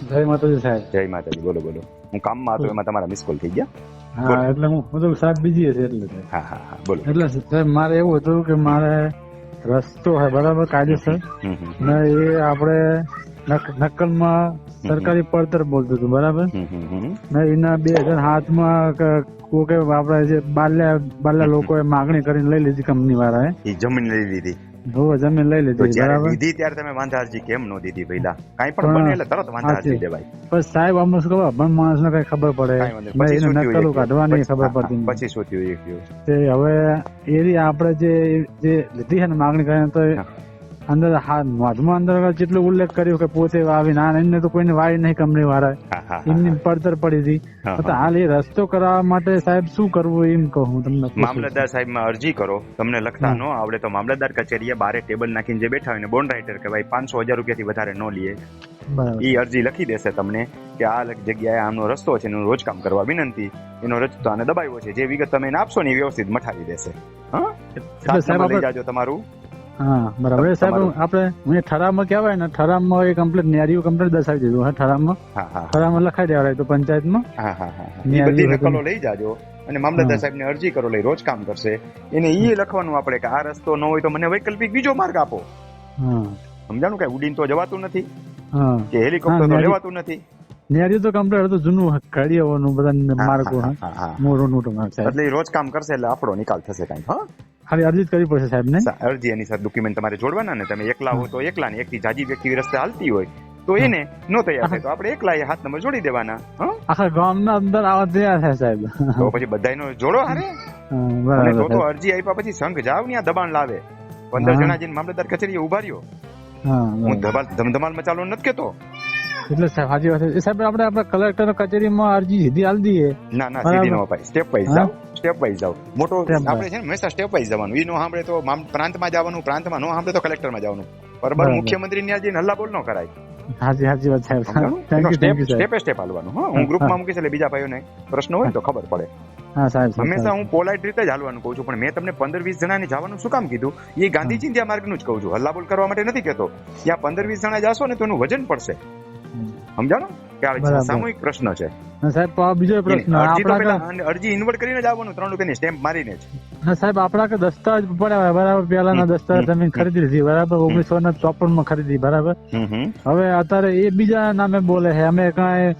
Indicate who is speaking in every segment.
Speaker 1: જય માતાજી સાહેબ.
Speaker 2: જય માતાજી બોલો બોલો. હું કામમાં હતો એમાં તમારા મિસ કોલ થઈ ગયા?
Speaker 1: હા એટલે હું બધું સાહેબ બીજી હશે એટલે.
Speaker 2: હા હા હા બોલો.
Speaker 1: એટલે સાહેબ મારે એવું હતું કે મારે રસ્તો હોય બરાબર કાયદેસર. ને એ આપણે નક- નકલમાં સરકારી પડતર બોલતું હતું બરાબર? ને એના બે હજાર સાતમાં માં કોકે આપણે જે બાલ્યા બાલ્યા લોકોએ માગણી કરીને લઈ લીધી કંપની વાળાએ
Speaker 2: એ જમીન લઈ લીધી.
Speaker 1: હોવે જમીન લઈ લીધી બરાબર.
Speaker 2: દીધી ત્યારે તમે વાંધા અરજી કેમ નો દીધી પહેલા? કાંઈ પણ બને એટલે તરત વાંધા દેવાય.
Speaker 1: પણ સાહેબ અમને શું ખબર માણસ માણસને કઈ ખબર પડે. ને
Speaker 2: પછી
Speaker 1: એને
Speaker 2: શું થયું
Speaker 1: કાઢવાની ખબર પડતી.
Speaker 2: પછી શું થયું એક
Speaker 1: તે હવે એરી આપણે જે જે લીધી છે ને માગણી કરીને તો. અંદર નોંધમાં અંદર જેટલો ઉલ્લેખ કર્યો કે પોતે વાવી ના એમને તો કોઈને વાવી નહીં કંપની વાળા એમની પડતર પડી હતી. તો હાલ એ રસ્તો કરાવવા માટે સાહેબ શું કરવું એમ કહું તમને
Speaker 2: મામલતદાર સાહેબમાં અરજી કરો. તમને લખતા ન આવડે તો મામલતદાર કચેરીએ બારે ટેબલ નાખીને જે બેઠા હોય ને બોન્ડ રાઇટર કે ભાઈ પાંચસો હજાર રૂપિયાથી વધારે ન લઈએ એ અરજી લખી દેશે તમને કે આ જગ્યાએ આમનો રસ્તો છે એનું રોજકામ કરવા વિનંતી. એનો રસ્તો આને દબાવ્યો છે. જે વિગત તમે એને આપશો ને એ વ્યવસ્થિત મઠાવી દેશે. હા?
Speaker 1: સાહેબ
Speaker 2: જાજો તમારું.
Speaker 1: હા બરાબર. સાહેબ આપણે મેં ઠરાવમાં કહેવાય ને ઠરાવમાં એ કમ્પ્લેટ નેરિયું કમ્પ્લેટ દર્શાવી દીધું. હા ઠરાવમાં ઠરાવમાં લખાઈ દેવાય તો પંચાયતમાં.
Speaker 2: હા હા હા બધી નકલો લઈ જાજો. અને મામલતદાર. સાહેબને અરજી કરો લઈ રોજ કામ કરશે. એને એ લખવાનું આપણે કે આ રસ્તો ન હોય તો મને વૈકલ્પિક બીજો માર્ગ આપો. સમજાણું કે ઉડીન તો જવાતું નથી? કે હેલિકોપ્ટર તો લેવાતું નથી?
Speaker 1: નેરિયું તો કમ્પ્લેટ હતું જૂનું કાઢીઓનું બધા માર્ગો
Speaker 2: હા,
Speaker 1: માર્ગ સાહેબ
Speaker 2: એટલે રોજ કામ કરશે એટલે આપણો નિકાલ થશે કાંઈ હા?
Speaker 1: ખાલી અરજી જ કરવી પડશે સાહેબ ને
Speaker 2: અરજી એની સાથે ડોક્યુમેન્ટ તમારે જોડવાના ને તમે એકલા હો તો એકલા ને એકથી જાજી વ્યક્તિ રસ્તે હાલતી હોય તો એને નો તૈયાર થાય તો આપણે એકલા એ હાથ નંબર જોડી દેવાના
Speaker 1: આખા ગામના અંદર આવા તૈયાર થાય સાહેબ.
Speaker 2: તો પછી બધાનો જોડો હારે? અને તો તો અરજી આપ્યા પછી સંઘ જાવ ને આ દબાણ લાવે. પંદર જણા જઈને મામલતદાર કચેરીએ ઊભા રહ્યો.
Speaker 1: હું.
Speaker 2: ધમાલ ધમધમાલ મચાલો નથી કેતો.
Speaker 1: એટલે સાહેબ સાચી વાત છે. સાહેબ આપણે આપણે કલેક્ટર કચેરીમાં અરજી સીધી આલી દઈએ.
Speaker 2: ના ના સીધી નો ભાઈ સ્ટેપ વાઇઝ જાવ સ્ટેપ વાઇઝ જાવ મોટો આપણે છે ને હંમેશા સ્ટેપ વાઇઝ જવાનું. ઈ નો સાંભળે તો પ્રાંતમાં જવાનું પ્રાંતમાં નો સાંભળે તો કલેક્ટરમાં જવાનું. બરાબર. મુખ્યમંત્રી ને જઈને હલ્લા બોલ ન કરાય.
Speaker 1: હાજી હાજી વાત સાહેબ. Thank you thank
Speaker 2: step
Speaker 1: you
Speaker 2: step step હાલવાનું. હા હું ગ્રુપમાં. મૂકીશ એટલે બીજા ભાઈઓને પ્રશ્ન હોય તો ખબર પડે.
Speaker 1: હા સાહેબ,
Speaker 2: હંમેશા હું પોલાઇટ રીતે જ હાલવાનું કહું છું પણ મેં તમને પંદર વીસ જણાને જવાનું શું કામ કીધું? એ ગાંધીજી ત્યાં માર્ગનું જ કહું છું. હલ્લાબોલ કરવા માટે નથી કહેતો. ત્યાં પંદર વીસ જણા જાશો ને તો એનું વજન પડશે. સમજાણો? કે આ સામૂહિક પ્રશ્ન છે.
Speaker 1: સાહેબ આ બીજો પ્રશ્ન. આપણા
Speaker 2: અરજી ઇન્વર્ટ કરીને જ આવવાનું ત્રણ રૂપિયાની સ્ટેમ્પ મારીને જ.
Speaker 1: ના સાહેબ આપણા કે દસ્તાવેજ પડ્યા બરાબર? પેલાના દસ્તાવેજ જમીન ખરીદી લીધી બરાબર? ઓગણીસો ને ચોપનમાં ખરીદી બરાબર? હવે અત્યારે એ બીજા નામે બોલે છે અમે કાંઈ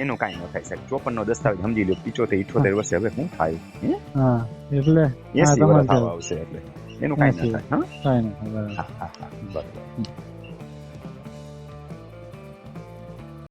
Speaker 2: એનું.
Speaker 1: કાંઈ-
Speaker 2: ન થાય સાહેબ. ચોપન નો દસ્તાવેજ સમજી લો પિચોતેર ઇઠોતેર વર્ષે હવે શું થાય?
Speaker 1: એટલે
Speaker 2: એસી વર્ષ આવશે એટલે. એનું કાંઈ ન થાય હા? બરાબર.